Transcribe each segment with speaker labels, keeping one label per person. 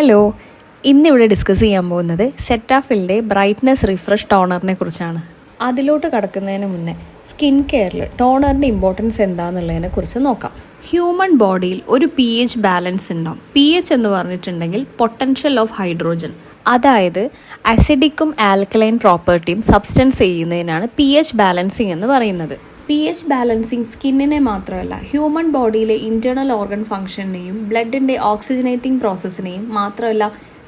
Speaker 1: Hello ഇന്നിവിടെ discuss ചെയ്യാൻ പോകുന്നത് സെറ്റാഫിലിന്റെ ബ്രൈറ്റ്നസ് റിഫ്രഷ് ടോണറിനെ കുറിച്ചാണ്. അതിലോട്ട് കടക്കുന്നതിന് മുന്നേ സ്കിൻ കെയറിൽ ടോണറിന്റെ ഇമ്പോർട്ടൻസ് എന്താണെന്നുള്ളതിനെ കുറിച്ച് നോക്കാം. ഹ്യൂമൻ ബോഡിയിൽ ഒരു പി എച്ച് ബാലൻസ് ഉണ്ടാവും പി എച്ച് എന്ന് പറഞ്ഞിട്ടുണ്ടെങ്കിൽ പൊട്ടൻഷ്യൽ ഓഫ് ഹൈഡ്രോജൻ അതായത് അസിഡിക്കും ആൽക്കലൈൻ പ്രോപ്പർട്ടിയും സബ്സ്റ്റൻസ് ചെയ്യുന്നതിനാണ് പി എച്ച് ബാലൻസിങ് എന്ന് പറയുന്നത്. പി എച്ച് ബാലൻസിങ് സ്കിന്നിനെ മാത്രമല്ല ഹ്യൂമൻ ബോഡിയിലെ ഇന്റേർണൽ ഓർഗൻ ഫംഗ്ഷനെയും ബ്ലഡിന്റെ ഓക്സിജനേറ്റിംഗ് പ്രോസസ്സിനെയും മാത്രമല്ല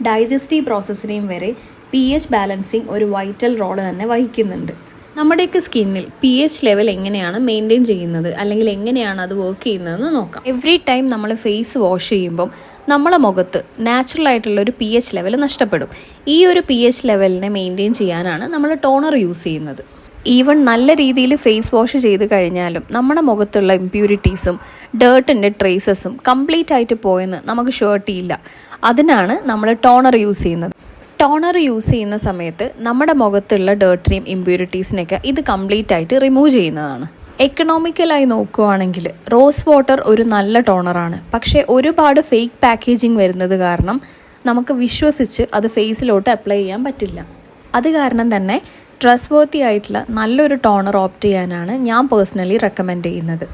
Speaker 1: ഡൈജസ്റ്റീവ് പ്രോസസ്സിനെയും വരെ പി എച്ച് ബാലൻസിങ് ഒരു വൈറ്റൽ റോൾ തന്നെ വഹിക്കുന്നുണ്ട്. നമ്മുടെയൊക്കെ സ്കിന്നിൽ പി എച്ച് ലെവൽ എങ്ങനെയാണ് മെയിന്റെയിൻ ചെയ്യുന്നത് അല്ലെങ്കിൽ എങ്ങനെയാണ് അത് വർക്ക് ചെയ്യുന്നതെന്ന് നോക്കാം. എവറി ടൈം നമ്മൾ ഫേസ് വാഷ് ചെയ്യുമ്പം നമ്മളെ മുഖത്ത് നാച്ചുറൽ ആയിട്ടുള്ള ഒരു പി എച്ച് ലെവൽ നഷ്ടപ്പെടും. ഈ ഒരു പി എച്ച് ലെവലിനെ മെയിന്റെയിൻ ചെയ്യാനാണ് നമ്മൾ ടോണർ യൂസ് ചെയ്യുന്നത്. ഈവൺ നല്ല രീതിയിൽ ഫേസ് വാഷ് ചെയ്ത് കഴിഞ്ഞാലും നമ്മുടെ മുഖത്തുള്ള ഇമ്പ്യൂരിറ്റീസും ഡേർട്ടിന്റെ ട്രേസസും കംപ്ലീറ്റ് ആയിട്ട് പോയെന്ന് നമുക്ക് ഷേർട്ടിയില്ല അതിനാണ് നമ്മൾ ടോണർ യൂസ് ചെയ്യുന്നത്. ടോണർ യൂസ് ചെയ്യുന്ന സമയത്ത് നമ്മുടെ മുഖത്തുള്ള ഡേർട്ടിനെയും ഇമ്പ്യൂരിറ്റീസിനെയൊക്കെ ഇത് കംപ്ലീറ്റ് ആയിട്ട് റിമൂവ് ചെയ്യുന്നതാണ്. എക്കണോമിക്കലായി നോക്കുവാണെങ്കിൽ റോസ് വാട്ടർ ഒരു നല്ല ടോണറാണ് പക്ഷേ ഒരുപാട് ഫേക്ക് പാക്കേജിങ് വരുന്നത് കാരണം നമുക്ക് വിശ്വസിച്ച് അത് ഫേസിലോട്ട് അപ്ലൈ ചെയ്യാൻ പറ്റില്ല. അത് കാരണം തന്നെ ട്രസ്റ്റ് വർത്തി ആയിട്ടുള്ള നല്ലൊരു ടോണർ ഓപ്റ്റ് ചെയ്യാനാണ് ഞാൻ പേഴ്സണലി റെക്കമെൻഡ് ചെയ്യുന്നത്.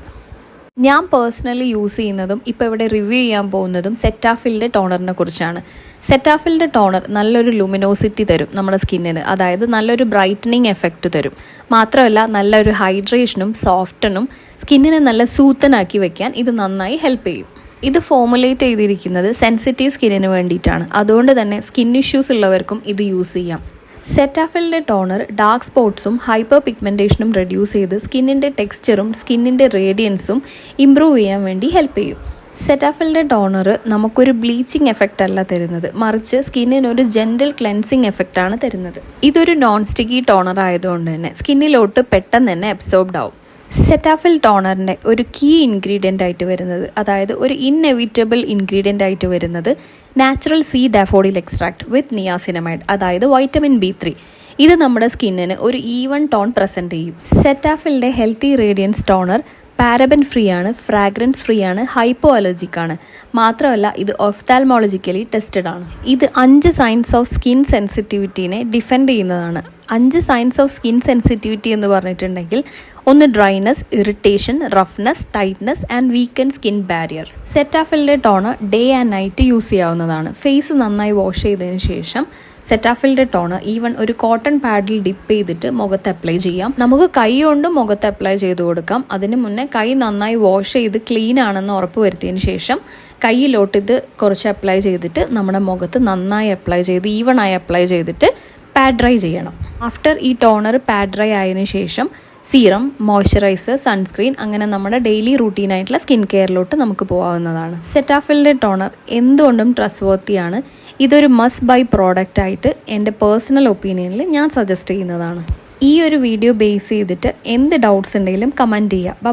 Speaker 1: ഞാൻ പേഴ്സണലി യൂസ് ചെയ്യുന്നതും ഇപ്പോൾ ഇവിടെ റിവ്യൂ ചെയ്യാൻ പോകുന്നതും സെറ്റാഫിലിന്റെ ടോണറിനെ കുറിച്ചാണ്. സെറ്റാഫിലിന്റെ ടോണർ നല്ലൊരു ലുമിനോസിറ്റി തരും നമ്മുടെ സ്കിന്നിന് അതായത് നല്ലൊരു ബ്രൈറ്റനിങ് എഫക്റ്റ് തരും. മാത്രമല്ല നല്ലൊരു ഹൈഡ്രേഷനും സോഫ്റ്റനും സ്കിന്നിനെ നല്ല സൂത്തനാക്കി വെക്കാൻ ഇത് നന്നായി ഹെൽപ്പ് ചെയ്യും. ഇത് ഫോമുലേറ്റ് ചെയ്തിരിക്കുന്നത് സെൻസിറ്റീവ് സ്കിന്നിന് വേണ്ടിയിട്ടാണ്. അതുകൊണ്ട് തന്നെ സ്കിൻ ഇഷ്യൂസ് ഉള്ളവർക്കും ഇത് യൂസ് ചെയ്യാം. സെറ്റാഫിലിന്റെ ടോണർ ഡാർക്ക് സ്പോട്ട്സും ഹൈപ്പർ പിഗ്മെന്റേഷനും റെഡ്യൂസ് ചെയ്ത് സ്കിന്നിന്റെ ടെക്സ്ചറും സ്കിന്നിന്റെ റേഡിയൻസും ഇമ്പ്രൂവ് ചെയ്യാൻ വേണ്ടി ഹെൽപ്പ് ചെയ്യും. സെറ്റാഫിലിന്റെ ടോണർ നമുക്കൊരു ബ്ലീച്ചിങ് എഫക്റ്റ് അല്ല തരുന്നത്. മറിച്ച് സ്കിന്നിന് ഒരു ജെന്റൽ ക്ലെൻസിങ് എഫക്റ്റാണ് തരുന്നത്. ഇതൊരു നോൺ സ്റ്റിക്കി ടോണർ ആയതുകൊണ്ട് തന്നെ സ്കിന്നിലോട്ട് പെട്ടെന്ന് തന്നെ അബ്സോർബ്ഡ് ആവും. സെറ്റാഫിൽ ടോണറിന്റെ ഒരു കീ ഇൻഗ്രീഡിയന്റ് ആയിട്ട് വരുന്നത് അതായത് ഒരു ഇൻഎവിറ്റബിൾ ഇൻഗ്രീഡിയന്റ് ആയിട്ട് വരുന്നത് natural sea daffodil extract with niacinamide അതായത് വൈറ്റമിൻ ബി ത്രീ ഇത് നമ്മുടെ സ്കിന്നിന് ഒരു ഈവൺ ടോൺ പ്രസന്റ് ചെയ്യും. സെറ്റാഫിലിന്റെ healthy radiance toner paraben free ആണ് ഫ്രാഗ്രൻസ് ഫ്രീ ആണ് ഹൈപ്പോ അലർജിക് ആണ് മാത്രമല്ല ഇത് ഒഫ്താൽമോളജിക്കലി ടെസ്റ്റഡ് ആണ് ഇത് അഞ്ച് സയൻസ് ഓഫ് സ്കിൻ സെൻസിറ്റിവിറ്റീനെ ഡിഫെൻഡ് ചെയ്യുന്നതാണ്. അഞ്ച് സയൻസ് ഓഫ് സ്കിൻ സെൻസിറ്റിവിറ്റി എന്ന് പറഞ്ഞിട്ടുണ്ടെങ്കിൽ ഒന്ന് dryness irritation roughness tightness and weaken skin barrier. സെറ്റാഫിലിന്റെ toner day and night use ചെയ്യാവുന്നതാണ്. ഫേസ് നന്നായി വാഷ് ചെയ്തതിന് ശേഷം സെറ്റാഫിലിന്റെ ടോണർ ഈവൻ ഒരു കോട്ടൺ പാഡിൽ ഡിപ്പ് ചെയ്തിട്ട് മുഖത്ത് അപ്ലൈ ചെയ്യാം. നമുക്ക് കൈ കൊണ്ട് മുഖത്ത് അപ്ലൈ ചെയ്ത് കൊടുക്കാം. അതിന് മുന്നേ കൈ നന്നായി വാഷ് ചെയ്ത് ക്ലീൻ ആണെന്ന് ഉറപ്പ് വരുത്തിയതിന് ശേഷം കയ്യിലോട്ട് ഇത് കുറച്ച് അപ്ലൈ ചെയ്തിട്ട് നമ്മുടെ മുഖത്ത് നന്നായി അപ്ലൈ ചെയ്ത് ഈവൺ ആയി അപ്ലൈ ചെയ്തിട്ട് പാഡ് ഡ്രൈ ചെയ്യണം. ആഫ്റ്റർ ഈ ടോണർ പാഡ് ഡ്രൈ ആയതിനു ശേഷം സീറം മോയ്സ്ചറൈസർ സൺസ്ക്രീൻ അങ്ങനെ നമ്മുടെ ഡെയിലി റൂട്ടീനായിട്ടുള്ള സ്കിൻ കെയറിലോട്ട് നമുക്ക് പോകാവുന്നതാണ് സെറ്റാഫിൽഡ് ടോണർ എന്തുകൊണ്ടും ട്രസ്റ്റ് വർത്തിയാണ് ഇതൊരു മസ്റ്റ് ബൈ പ്രോഡക്റ്റ് ആയിട്ട് എന്റെ പേഴ്സണൽ ഒപ്പീനിയനിൽ ഞാൻ സജസ്റ്റ് ചെയ്യുന്നതാണ്. ഈ ഒരു വീഡിയോ ബേസ് ചെയ്തിട്ട് എന്ത് ഡൗട്ട്സ് ഉണ്ടെങ്കിലും കമന്റ് ചെയ്യുക. ബ